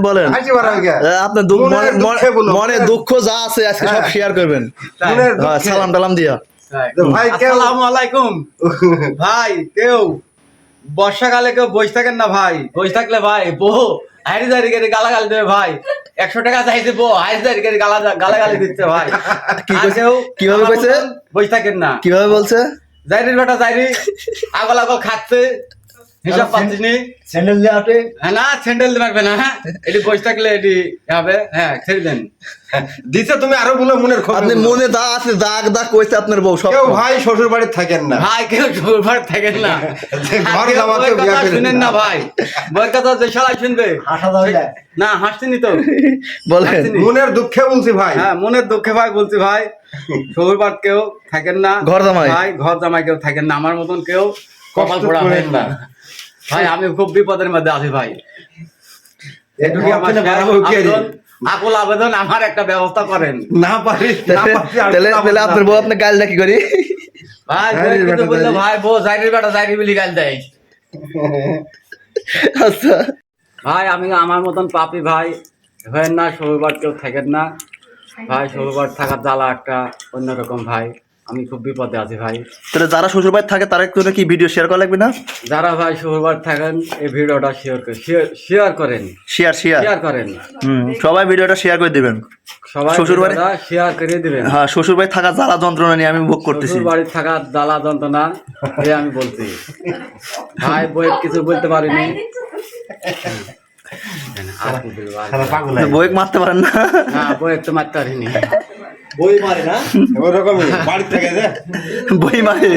বলেন। আপনার মনে দুঃখে মনে-। মনে যা আছে আজকে সব শেয়ার করবেন। তাই। মনের হ্যাঁ। সালাম টালাম দিয়া। ভাই আলাইকুম। ভাই কেউ বর্ষাকালে কেউ বসে থাকেন না ভাই? বসে থাকলে ভাই বউ হাইরি দাঁড়ি গেড়ে গালাগালি দেবে ভাই। একশো টাকা চাইছে বউ হাইরি দাঁড়ি গেড়ে গালা গালাগালি দিচ্ছে ভাই। কি কইছে? কীভাবে? বসে থাকেন না। কীভাবে বলছে? জাইরির বেটা জাইরি আগল আগল খাচ্ছে। হিসাব পাচ্ছিস নি স্যান্ডেল হাঁটে হ্যাঁ না স্যান্ডেল না হ্যাঁ। এটি বসে থাকলে এটি হবে হ্যাঁ ছেড়ে দেন। দিছে তুমি আরও বলে মনের খবর আপনি মনে দা আছে দাগ দাগ কইছে আপনার বউ সব কেউ ভাই শ্বশুর বাড়িতে থাকেন না। ভাই কেউ শ্বশুরবাড়ি থাকেন না। ঘর জামাতে বিয়া করেন শুনেন না। ভাই। কথা যে শালাই শুনবে। হাসা যাবে না। তো। বলেন। মনের দুঃখে বলছি ভাই। হ্যাঁ মনের দুঃখে ভাই বলছি ভাই। শ্বশুরবাড়ি কেউ থাকেন না। ঘর জামাই। ভাই ঘর জামাই কেউ থাকেন না। আমার মতন কেউ কপাল পোড়া না। ভাই আমি খুব বিপদের মধ্যে আছি ভাই। আপনারা আকুল আবেদন আমার একটা ব্যবস্থা করেন। না পারি। তাহলে তাহলে আপনার বউ আপনি গাল ডাকি করি? ভাই হ্যাঁ, বললে। ভাই বউ জাইরির বেটা জাইরি বলি গাল দেয়। আচ্ছা। ভাই আমি আমার মতন পাপি ভাই হয় না শ্বশুরবার কেউ থাকেন না। ভাই শ্বশুরবার থাকার জ্বালা একটা অন্যরকম ভাই। আমি খুব বিপদে আছি ভাই। তাহলে যারা শ্বশুর বাড়ি থাকে তারা একটু কি ভিডিও শেয়ার করা লাগবে না? যারা ভাই শ্বশুরবার থাকেন এই ভিডিওটা শেয়ার করে শেয়ার করেন। শেয়ার শেয়ার শেয়ার করেন। হুম সবাই ভিডিওটা শেয়ার করে দিবেন। সবাই শ্বশুরবাড়ি- শেয়ার করে দিবেন। হ্যাঁ শ্বশুর বাড়ি থাকা জ্বালা যন্ত্রণা নিয়ে আমি ভোগ করতেছি। শ্বশুর বাড়ির থাকা জ্বালা যন্ত্রণা এ আমি বলছি। ভাই বই কিছু বলতে পারিনি। আর কি বলব, আর কি। বলব। পাগল বই মারতে পারেন না। না বই একটু মারতে পারিনি। বই মারে না? ওরকমই বাড়ি থেকে যে। বই মারে।